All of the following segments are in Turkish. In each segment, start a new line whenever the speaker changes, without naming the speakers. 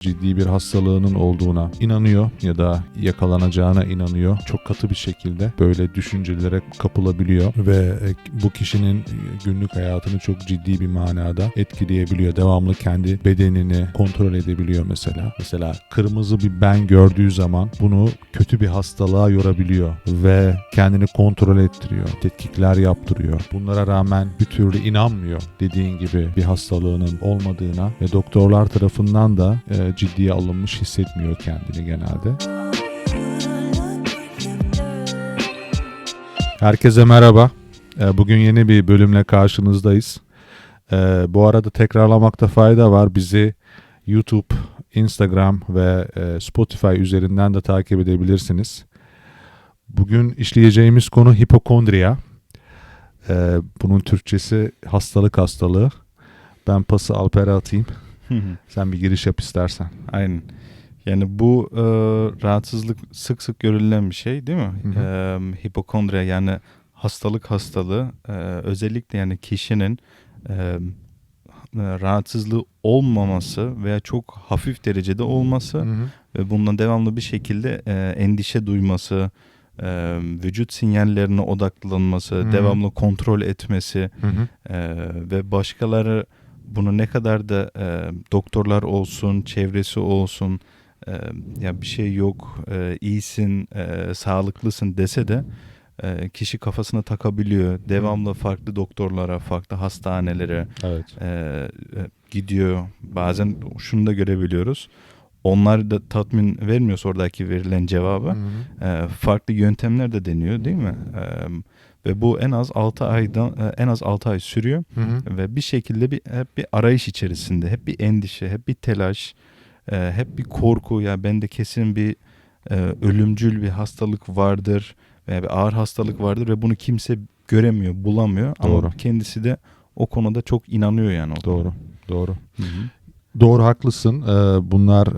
ciddi bir hastalığının olduğuna inanıyor ya da yakalanacağına inanıyor. Çok katı bir şekilde böyle düşüncelere kapılabiliyor ve e, bu kişinin günlük hayatını çok ciddi bir manada etkileyebiliyor. Devamlı kendi bedenini kontrol edebiliyor mesela. Mesela kırmızı bir ben gördüğü zaman bunu kötü bir hastalığa yorabiliyor ve kendini kontrol ettiriyor. Tetkikler yaptırıyor. Bunlara rağmen bir türlü inanmıyor dediğin gibi bir hastalığının olmadığına ve doktorlar tarafından da e, ciddiye alınmış hissetmiyor kendini genelde. Herkese merhaba. E, Bugün yeni bir bölümle karşınızdayız. E, Bu arada tekrarlamakta fayda var. Bizi YouTube, Instagram ve e, Spotify üzerinden de takip edebilirsiniz. Bugün işleyeceğimiz konu hipokondriya. E, Bunun Türkçesi hastalık hastalığı. Ben pası Alper'e atayım. Sen bir giriş yap istersen.
Aynen. Yani bu e, rahatsızlık sık sık görülen bir şey değil mi?
Hı hı.
E, hipokondriya yani hastalık hastalığı e, özellikle yani kişinin e, e, rahatsızlığı olmaması veya çok hafif derecede olması
Hı hı.
ve bundan devamlı bir şekilde e, endişe duyması, e, vücut sinyallerine odaklanması,
Hı hı.
devamlı kontrol etmesi,
Hı hı.
ee, ve başkaları bunu ne kadar da e, doktorlar olsun, çevresi olsun, e, ya bir şey yok, e, iyisin, e, sağlıklısın dese de e, kişi kafasına takabiliyor. Devamlı farklı doktorlara, farklı hastanelere
Evet.
e, e, gidiyor. Bazen şunu da görebiliyoruz. Onlar da tatmin vermiyorsa oradaki verilen cevabı
Hı hı.
e, farklı yöntemler de deniyor değil mi? E, ve bu en az 6 aydan e, en az 6 ay sürüyor
Hı hı.
ve bir şekilde bir hep bir arayış içerisinde, hep bir endişe, hep bir telaş, e, hep bir korku ya bende kesin bir e, ölümcül bir hastalık vardır veya bir ağır hastalık vardır ve bunu kimse göremiyor, bulamıyor
Doğru.
ama kendisi de o konuda çok inanıyor yani. o
Doğru. Doğru.
Hı hı.
Doğru haklısın. Bunlar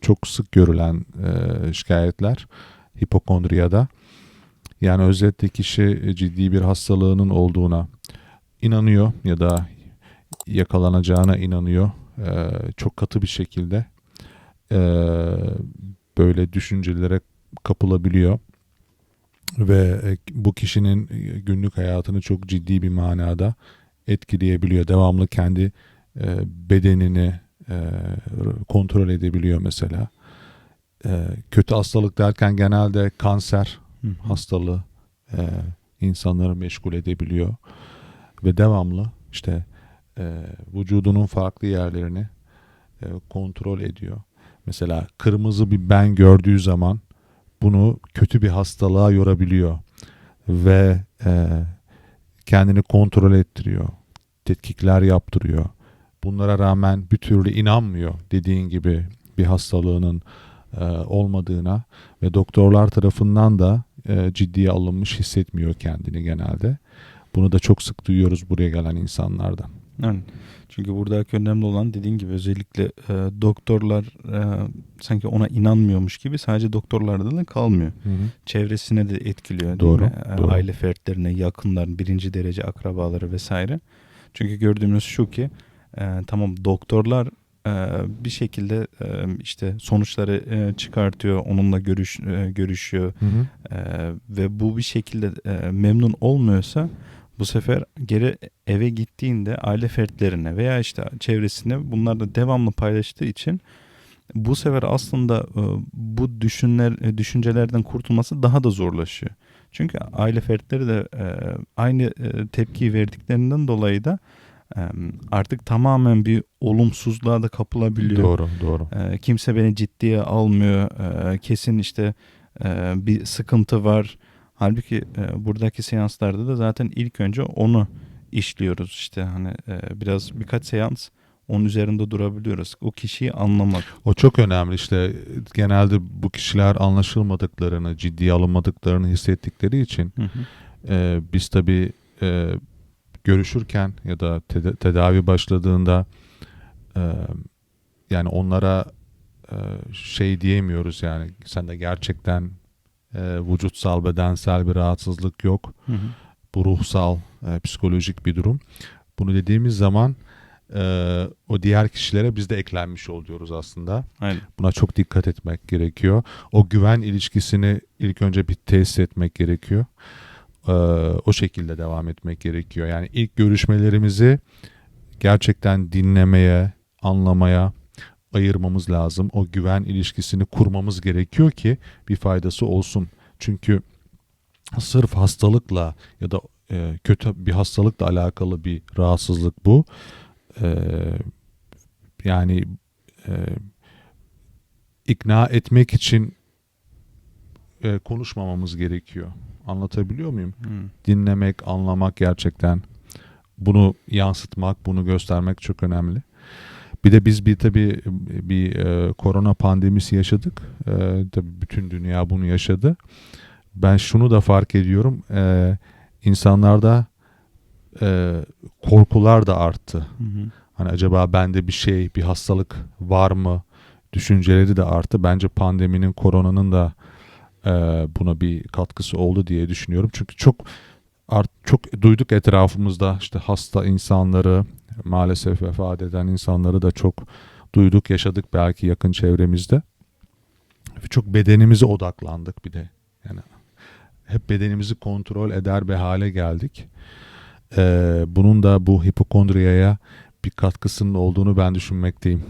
çok sık görülen şikayetler hipokondriyada. Yani özetle kişi ciddi bir hastalığının olduğuna inanıyor ya da yakalanacağına inanıyor. Ee, Çok katı bir şekilde e, böyle düşüncelere kapılabiliyor ve e, bu kişinin günlük hayatını çok ciddi bir manada etkileyebiliyor. Devamlı kendi e, bedenini e, kontrol edebiliyor mesela. E, kötü hastalık derken genelde kanser
Hı
hastalığı e, insanları meşgul edebiliyor ve devamlı işte e, vücudunun farklı yerlerini e, kontrol ediyor. Mesela kırmızı bir ben gördüğü zaman bunu kötü bir hastalığa yorabiliyor ve e, kendini kontrol ettiriyor. Tetkikler yaptırıyor. Bunlara rağmen bir türlü inanmıyor dediğin gibi bir hastalığının e, olmadığına ve doktorlar tarafından da e, ciddiye alınmış hissetmiyor kendini genelde. Bunu da çok sık duyuyoruz buraya gelen insanlardan.
Yani çünkü buradaki önemli olan dediğin gibi özellikle e, doktorlar e, sanki ona inanmıyormuş gibi sadece doktorlarda da kalmıyor. Çevresine de etkiliyor
Doğru?
E,
doğru.
Aile fertlerine, yakınların, birinci derece akrabaları vesaire. Çünkü gördüğümüz şu ki e, tamam doktorlar bir şekilde e, işte sonuçları e, çıkartıyor, onunla görüş e, görüşüyor
Hı hı.
ee, ve bu bir şekilde memnun olmuyorsa bu sefer geri eve gittiğinde aile fertlerine veya işte çevresine bunlar da devamlı paylaştığı için bu sefer aslında bu düşünler düşüncelerden kurtulması daha da zorlaşıyor. Çünkü aile fertleri de aynı tepkiyi verdiklerinden dolayı da artık tamamen bir olumsuzluğa da kapılabiliyor.
Doğru, doğru.
Kimse beni ciddiye almıyor. Kesin işte bir sıkıntı var. Halbuki buradaki seanslarda da zaten ilk önce onu işliyoruz işte hani biraz birkaç seans onun üzerinde durabiliyoruz. O kişiyi anlamak.
O çok önemli işte genelde bu kişiler anlaşılmadıklarını, ciddiye alınmadıklarını hissettikleri için e, biz tabii e, görüşürken ya da teda- tedavi başladığında e, yani onlara e, şey diyemiyoruz yani sende gerçekten e, vücutsal bedensel bir rahatsızlık yok. Bu ruhsal, e, psikolojik bir durum. Bunu dediğimiz zaman e, o diğer kişilere biz de eklenmiş oluyoruz aslında.
Aynen.
Buna çok dikkat etmek gerekiyor. O güven ilişkisini ilk önce bir tesis etmek gerekiyor. Ee, o şekilde devam etmek gerekiyor. Yani ilk görüşmelerimizi gerçekten dinlemeye, anlamaya ayırmamız lazım. O güven ilişkisini kurmamız gerekiyor ki bir faydası olsun. Çünkü sırf hastalıkla ya da e, kötü bir hastalıkla alakalı bir rahatsızlık bu. Ee, yani e, ikna etmek için e, konuşmamamız gerekiyor. Anlatabiliyor muyum?
Hı.
Dinlemek, anlamak gerçekten bunu yansıtmak, bunu göstermek çok önemli. Bir de biz bir tabii bir e, korona pandemisi yaşadık. E, tabii bütün dünya bunu yaşadı. Ben şunu da fark ediyorum. E, insanlarda e, korkular da arttı.
Hı hı.
Hani acaba bende bir şey, bir hastalık var mı? Düşünceleri de arttı. Bence pandeminin, koronanın da e, buna bir katkısı oldu diye düşünüyorum. Çünkü çok art, çok duyduk etrafımızda işte hasta insanları, maalesef vefat eden insanları da çok duyduk, yaşadık belki yakın çevremizde. Çok bedenimize odaklandık bir de. Yani hep bedenimizi kontrol eder bir hale geldik. Ee, bunun da bu hipokondriyaya bir katkısının olduğunu ben düşünmekteyim.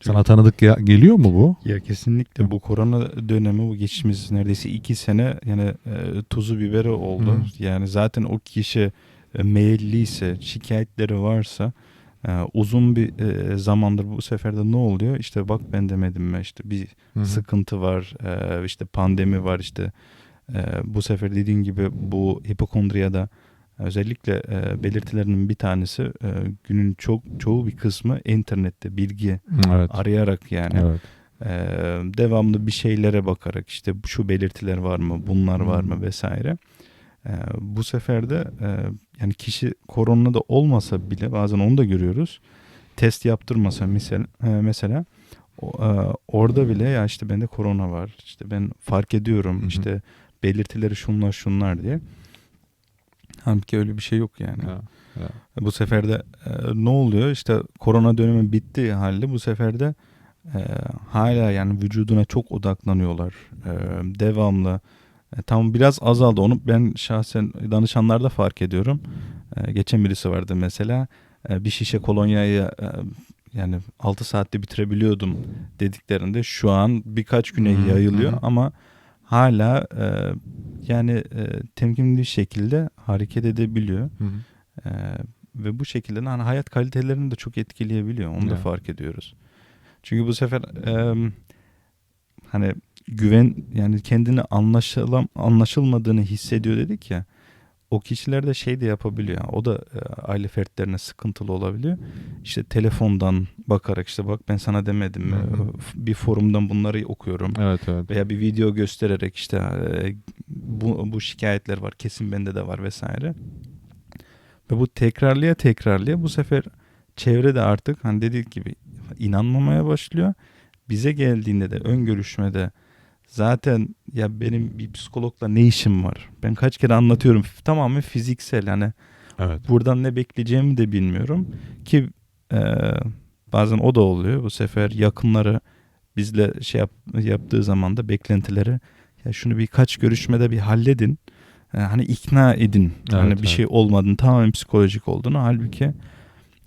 Sana tanıdık ge- geliyor mu bu?
Ya kesinlikle bu korona dönemi bu geçtiğimiz neredeyse iki sene yani e, tuzu biberi oldu.
Hı.
Yani zaten o kişi e, meyilliyse, şikayetleri varsa e, uzun bir e, zamandır bu sefer de ne oluyor? İşte bak ben demedim mi işte bir
Hı hı.
sıkıntı var, e, işte pandemi var işte e, bu sefer dediğin gibi bu hipokondriyada özellikle e, belirtilerinin bir tanesi e, günün çok çoğu bir kısmı internette bilgi
Evet.
arayarak yani
Evet.
e, devamlı bir şeylere bakarak işte şu belirtiler var mı bunlar var mı vesaire E, bu sefer de e, yani kişi korona da olmasa bile bazen onu da görüyoruz test yaptırmasa mesela, mesela o, e, orada bile ya işte bende korona var işte ben fark ediyorum
Hı hı.
işte belirtileri şunlar şunlar diye halbuki öyle bir şey yok yani.
Ya, ya.
Bu sefer de e, ne oluyor? İşte korona dönemi bitti halde bu sefer de e, hala yani vücuduna çok odaklanıyorlar. E, devamlı. E, tam biraz azaldı. Onu ben şahsen danışanlarda fark ediyorum. E, geçen birisi vardı mesela. E, bir şişe kolonyayı e, yani 6 saatte bitirebiliyordum dediklerinde şu an birkaç güne yayılıyor ama hala e, yani e, temkinli bir şekilde hareket edebiliyor.
Hı hı.
Ee, ve bu şekilde hani hayat kalitelerini de çok etkileyebiliyor. Onu da
Evet.
fark ediyoruz. Çünkü bu sefer em, hani güven yani kendini anlaşılam anlaşılmadığını hissediyor dedik ya. O kişiler de şey de yapabiliyor. O da e, aile fertlerine sıkıntılı olabiliyor. İşte telefondan bakarak işte bak ben sana demedim mi? Bir forumdan bunları okuyorum
Evet evet.
veya bir video göstererek işte e, bu, bu şikayetler var kesin bende de var vesaire. Ve bu tekrarlıya tekrarlıya bu sefer çevre de artık hani dediğim gibi inanmamaya başlıyor. Bize geldiğinde de ön görüşmede zaten ya benim bir psikologla ne işim var? Ben kaç kere anlatıyorum. Tamamen fiziksel. Hani
Evet.
buradan ne bekleyeceğimi de bilmiyorum. Ki e, bazen o da oluyor. Bu sefer yakınları bizle şey yap, yaptığı zaman da beklentileri ya şunu birkaç görüşmede bir halledin. E, hani ikna edin. Hani
Evet,
bir
evet.
şey olmadığını tamamen psikolojik olduğunu. Halbuki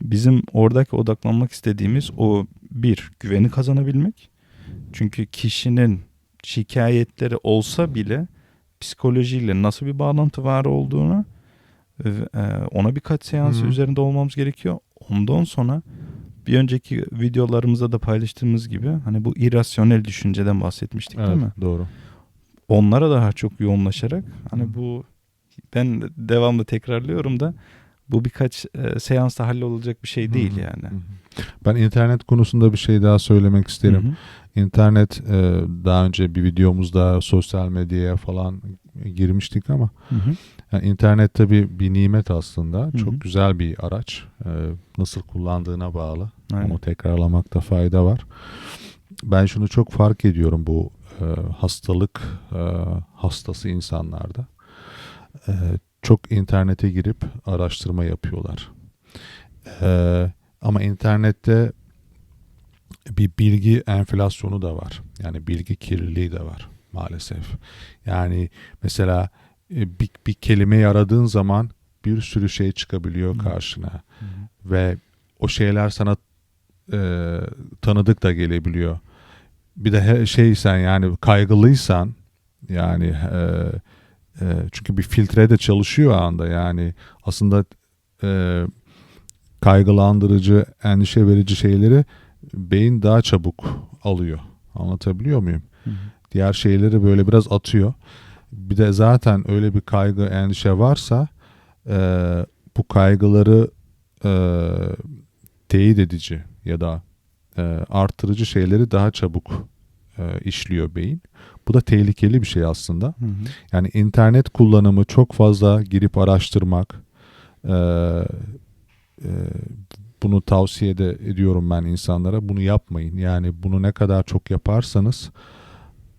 bizim oradaki odaklanmak istediğimiz o bir güveni kazanabilmek. Çünkü kişinin şikayetleri olsa bile psikolojiyle nasıl bir bağlantı var olduğunu ve, e, ona birkaç seans
hı.
üzerinde olmamız gerekiyor. Ondan sonra bir önceki videolarımızda da paylaştığımız gibi hani bu irrasyonel düşünceden bahsetmiştik
Evet,
değil mi?
doğru.
Onlara daha çok yoğunlaşarak hani bu ben devamlı tekrarlıyorum da bu birkaç e, seansta hallolacak bir şey değil
Hı hı,
yani.
Ben internet konusunda bir şey daha söylemek isterim.
Hı hı.
İnternet e, daha önce bir videomuzda sosyal medyaya falan girmiştik ama yani internet tabii bir nimet aslında.
hı.
Çok güzel bir araç. E, nasıl kullandığına bağlı.
Aynen.
Onu tekrarlamakta fayda var. Ben şunu çok fark ediyorum bu e, hastalık e, hastası insanlarda. E, çok internete girip araştırma yapıyorlar. Ee, ama internette bir bilgi enflasyonu da var. Yani bilgi kirliliği de var maalesef. Yani mesela e, bir, bir kelimeyi aradığın zaman bir sürü şey çıkabiliyor
Hı.
karşına ve o şeyler sana e, tanıdık da gelebiliyor. Bir de he- şeysen yani kaygılıysan yani e, e, çünkü bir filtre de çalışıyor anda yani aslında e, kaygılandırıcı, endişe verici şeyleri beyin daha çabuk alıyor. Anlatabiliyor muyum?
Hı hı.
Diğer şeyleri böyle biraz atıyor. Bir de zaten öyle bir kaygı, endişe varsa e, bu kaygıları e, teyit edici ya da e, artırıcı şeyleri daha çabuk e, işliyor beyin. Bu da tehlikeli bir şey aslında.
Hı hı.
Yani internet kullanımı çok fazla girip araştırmak, e, e, bunu tavsiye de ediyorum ben insanlara. Bunu yapmayın. Yani bunu ne kadar çok yaparsanız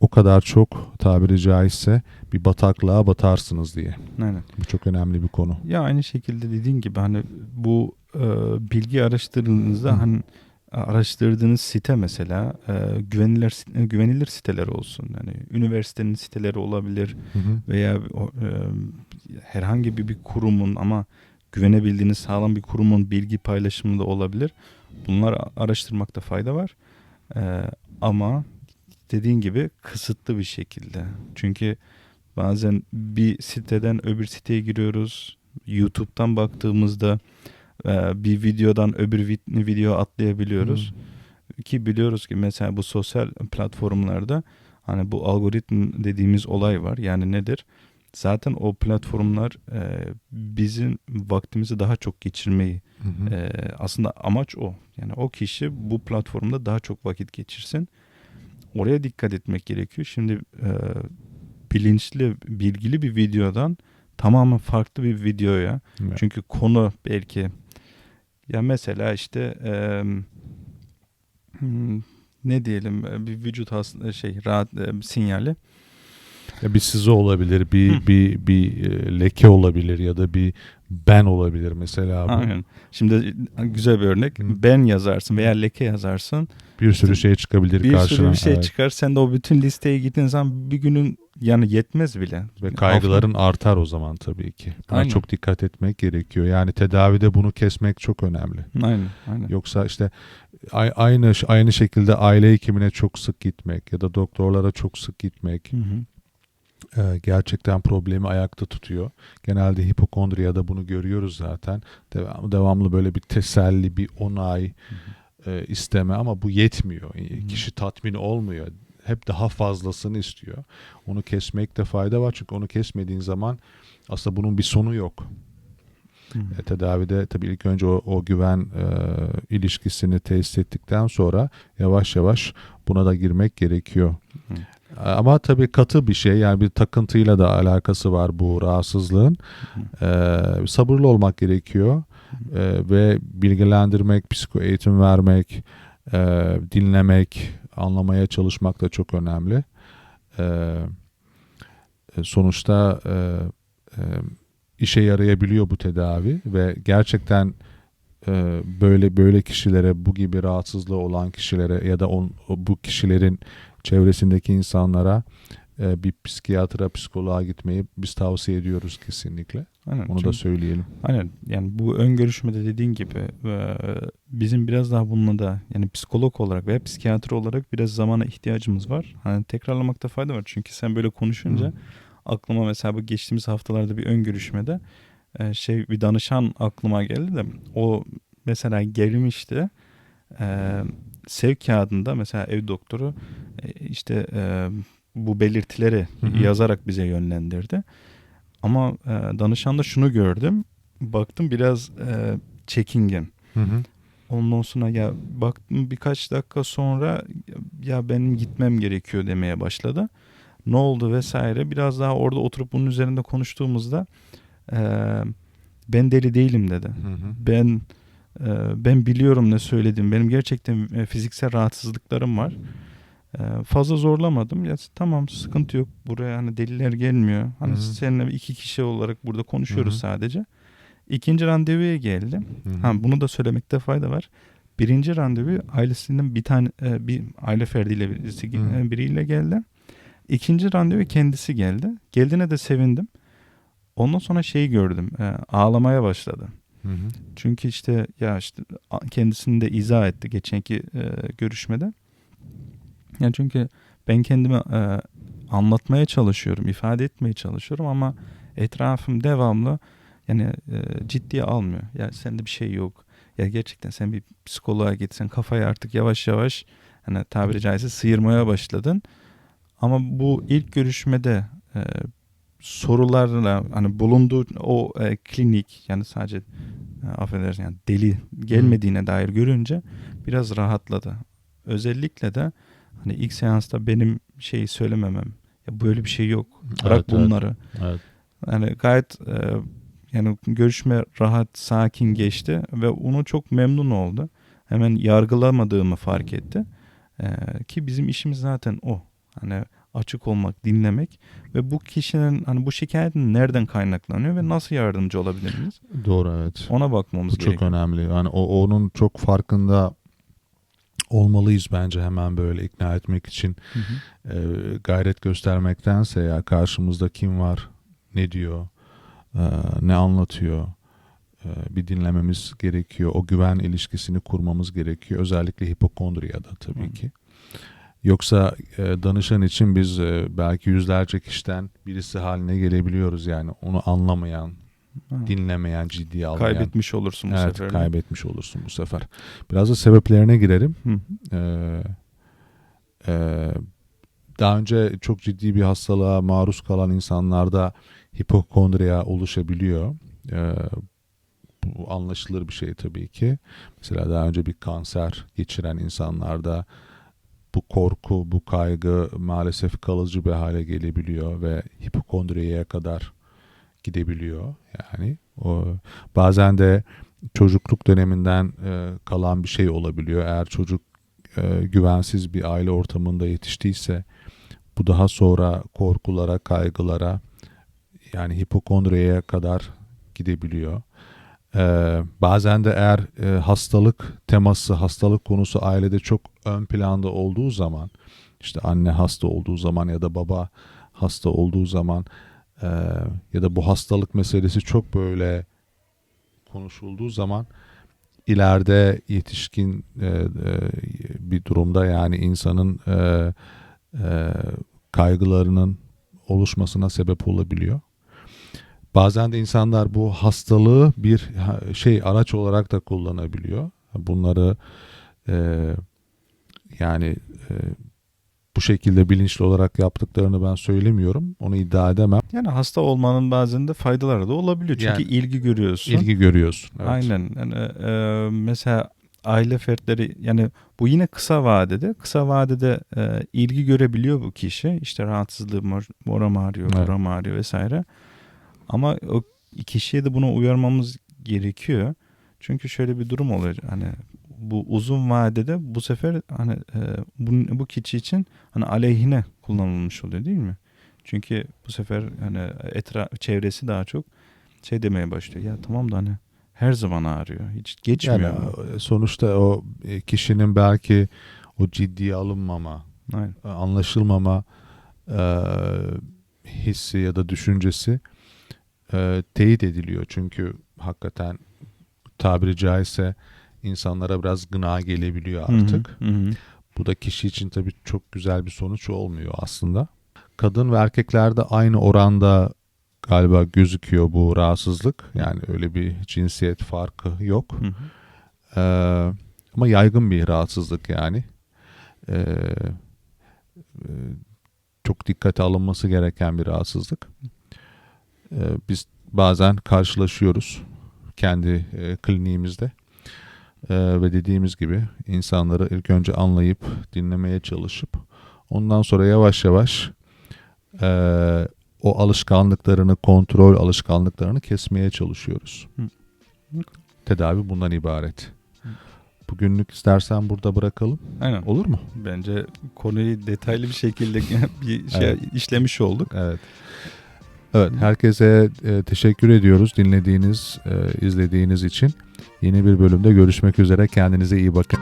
o kadar çok tabiri caizse bir bataklığa batarsınız diye.
Aynen.
Bu çok önemli bir konu.
Ya aynı şekilde dediğin gibi hani bu e, bilgi araştırdığınızda hani araştırdığınız site mesela e, güvenilir güvenilir siteler olsun. Yani üniversitenin siteleri olabilir
Hı hı.
veya e, herhangi bir, bir kurumun ama güvenebildiğiniz sağlam bir kurumun bilgi paylaşımı da olabilir. Bunları araştırmakta fayda var. E, ama dediğin gibi kısıtlı bir şekilde. Çünkü bazen bir siteden öbür siteye giriyoruz. YouTube'dan baktığımızda e, bir videodan öbür vi- video atlayabiliyoruz. Ki biliyoruz ki mesela bu sosyal platformlarda hani bu algoritm dediğimiz olay var. Yani nedir? Zaten o platformlar e, bizim vaktimizi daha çok geçirmeyi
Hı hı.
e, aslında amaç o. Yani o kişi bu platformda daha çok vakit geçirsin. Oraya dikkat etmek gerekiyor. Şimdi e, bilinçli, bilgili bir videodan tamamen farklı bir videoya.
Evet.
Çünkü konu belki ya mesela işte e, ne diyelim e, bir vücut has- şey rahat e, sinyali.
Ya bir size olabilir, bir
Hı.
bir bir e, leke olabilir ya da bir ben olabilir mesela. Bu.
Aynen. Şimdi e, güzel bir örnek.
Hı.
Ben yazarsın veya leke yazarsın.
Bir sürü şey çıkabilir
bir
karşına.
sürü bir şey
evet.
çıkar. Sen de o bütün listeye gittiğin zaman bir günün yani yetmez bile.
Ve kaygıların artar o zaman tabii ki. Buna
Aynen.
çok dikkat etmek gerekiyor. Yani tedavide bunu kesmek çok önemli.
Aynen. Aynen.
Yoksa işte aynı aynı şekilde aile hekimine çok sık gitmek ya da doktorlara çok sık gitmek
Hı hı.
e, gerçekten problemi ayakta tutuyor. Genelde hipokondriyada bunu görüyoruz zaten. Devam, devamlı böyle bir teselli, bir onay e, isteme ama bu yetmiyor. E,
hı.
Kişi tatmin olmuyor. Hep daha fazlasını istiyor. Onu kesmekte fayda var çünkü onu kesmediğin zaman aslında bunun bir sonu yok.
Hı.
E, tedavide tabii ilk önce o, o güven e, ilişkisini tesis ettikten sonra yavaş yavaş buna da girmek gerekiyor.
Hı.
E, Ama tabii katı bir şey yani bir takıntıyla da alakası var bu rahatsızlığın. E, sabırlı olmak gerekiyor E, ve bilgilendirmek, psiko eğitim vermek, e, dinlemek, anlamaya çalışmak da çok önemli. E, e, sonuçta e, e, işe yarayabiliyor bu tedavi ve gerçekten e, böyle böyle kişilere bu gibi rahatsızlığı olan kişilere ya da on, bu kişilerin çevresindeki insanlara e, bir psikiyatra, psikoloğa gitmeyi biz tavsiye ediyoruz kesinlikle.
Aynen.
Onu da
Çünkü-
söyleyelim.
Aynen yani bu ön görüşmede dediğin gibi e, bizim biraz daha bununla da yani psikolog olarak veya psikiyatri olarak biraz zamana ihtiyacımız var. Hani tekrarlamakta fayda var çünkü sen böyle konuşunca
Hı.
aklıma mesela bu geçtiğimiz haftalarda bir ön görüşmede e, şey bir danışan aklıma geldi de o mesela gelmişti e, sevk kağıdında mesela ev doktoru işte bu belirtileri
Hı hı.
yazarak bize yönlendirdi. Ama e, danışanda şunu gördüm. Baktım biraz e, çekingen.
Hı hı.
Ondan sonra ya baktım birkaç dakika sonra ya benim gitmem gerekiyor demeye başladı. Ne oldu vesaire. Biraz daha orada oturup bunun üzerinde konuştuğumuzda e, ben deli değilim dedi.
Hı hı.
Ben e, ben biliyorum ne söyledim. Benim gerçekten e, fiziksel rahatsızlıklarım var. E, fazla zorlamadım. Ya tamam sıkıntı yok. Buraya hani deliler gelmiyor. Hani
Hı hı.
seninle iki kişi olarak burada konuşuyoruz
Hı hı.
sadece. İkinci randevuya geldi.
Hı hı.
Ha, bunu da söylemekte fayda var. Birinci randevu ailesinden bir tane e, bir aile ferdiyle birisi, e, biriyle geldi. İkinci randevu kendisi geldi. Geldiğine de sevindim. Ondan sonra şeyi gördüm. e, ağlamaya başladı.
Hı hı.
Çünkü işte ya işte kendisini de izah etti geçenki görüşmede. Yani çünkü ben kendimi e, anlatmaya çalışıyorum, ifade etmeye çalışıyorum ama etrafım devamlı yani e, ciddiye almıyor. Ya sende bir şey yok. Ya gerçekten sen bir psikoloğa gitsen kafayı artık yavaş yavaş hani tabiri caizse sıyırmaya başladın. Ama bu ilk görüşmede e, sorularla hani bulunduğu o e, klinik yani sadece e, affedersin yani deli gelmediğine dair görünce biraz rahatladı. Özellikle de hani ilk seansta benim şeyi söylememem. Ya böyle bir şey yok. Bırak
Evet,
bunları.
Evet.
Yani gayet e, yani görüşme rahat, sakin geçti ve onu çok memnun oldu. Hemen yargılamadığımı fark etti. E, ki bizim işimiz zaten o. Hani açık olmak, dinlemek ve bu kişinin hani bu şikayetin nereden kaynaklanıyor ve nasıl yardımcı olabiliriz?
Doğru evet.
Ona bakmamız
Bu çok
gerekiyor.
önemli. Yani o onun çok farkında olmalıyız bence hemen böyle ikna etmek için
Hı hı.
e, gayret göstermektense ya karşımızda kim var, ne diyor, e, ne anlatıyor e, bir dinlememiz gerekiyor. O güven ilişkisini kurmamız gerekiyor. Özellikle hipokondriyada tabii
Hı.
ki. Yoksa e, danışan için biz e, belki yüzlerce kişiden birisi haline gelebiliyoruz yani onu anlamayan,
Ha.
dinlemeyen, ciddiye almayan.
Kaybetmiş olursun bu
evet,
sefer.
kaybetmiş olursun bu sefer. Biraz da sebeplerine girelim.
Hı.
Ee, e, daha önce çok ciddi bir hastalığa maruz kalan insanlarda hipokondriya oluşabiliyor. Ee, bu anlaşılır bir şey tabii ki. Mesela daha önce bir kanser geçiren insanlarda bu korku, bu kaygı maalesef kalıcı bir hale gelebiliyor ve hipokondriyaya kadar gidebiliyor. Yani o bazen de çocukluk döneminden e, kalan bir şey olabiliyor. Eğer çocuk e, güvensiz bir aile ortamında yetiştiyse bu daha sonra korkulara, kaygılara yani hipokondriyaya kadar gidebiliyor. E, bazen de eğer hastalık teması, hastalık konusu ailede çok ön planda olduğu zaman işte anne hasta olduğu zaman ya da baba hasta olduğu zaman e, ya da bu hastalık meselesi çok böyle konuşulduğu zaman ileride yetişkin e, e, bir durumda yani insanın e, e, kaygılarının oluşmasına sebep olabiliyor. Bazen de insanlar bu hastalığı bir şey araç olarak da kullanabiliyor. Bunları e, yani e, bu şekilde bilinçli olarak yaptıklarını ben söylemiyorum. Onu iddia edemem.
Yani hasta olmanın bazen de faydaları da olabiliyor. Çünkü
Yani
ilgi görüyorsun.
İlgi görüyorsun. Evet.
Aynen. Yani, e, mesela aile fertleri yani bu yine kısa vadede. Kısa vadede e, ilgi görebiliyor bu kişi. İşte rahatsızlığı mor, moram ağrıyor,
Evet.
buram ağrıyor vesaire. Ama o kişiye de buna uyarmamız gerekiyor. Çünkü şöyle bir durum oluyor. Hani bu uzun vadede bu sefer hani e, bu, bu kişi için hani aleyhine kullanılmış oluyor değil mi? Çünkü bu sefer hani etra çevresi daha çok şey demeye başlıyor. Ya tamam da hani her zaman ağrıyor. Hiç geçmiyor.
Yani e, sonuçta o e, kişinin belki o ciddiye alınmama,
Aynen.
anlaşılmama e, hissi ya da düşüncesi e, teyit ediliyor. Çünkü hakikaten tabiri caizse insanlara biraz gına gelebiliyor artık.
Hı hı, hı.
Bu da kişi için tabii çok güzel bir sonuç olmuyor aslında. Kadın ve erkeklerde aynı oranda galiba gözüküyor bu rahatsızlık. Yani öyle bir cinsiyet farkı yok.
Hı hı.
Ee, ama yaygın bir rahatsızlık yani. Ee, e, çok dikkate alınması gereken bir rahatsızlık. Ee, biz bazen karşılaşıyoruz kendi e, kliniğimizde. Ee, ve dediğimiz gibi insanları ilk önce anlayıp dinlemeye çalışıp ondan sonra yavaş yavaş e, o alışkanlıklarını, kontrol alışkanlıklarını kesmeye çalışıyoruz.
Hı.
Tedavi bundan ibaret.
Hı.
Bugünlük istersen burada bırakalım.
Aynen.
Olur mu?
Bence konuyu detaylı bir şekilde bir şey
Evet.
işlemiş olduk.
Evet. Evet, herkese e, teşekkür ediyoruz dinlediğiniz, e, izlediğiniz için. Yeni bir bölümde görüşmek üzere. Kendinize iyi bakın.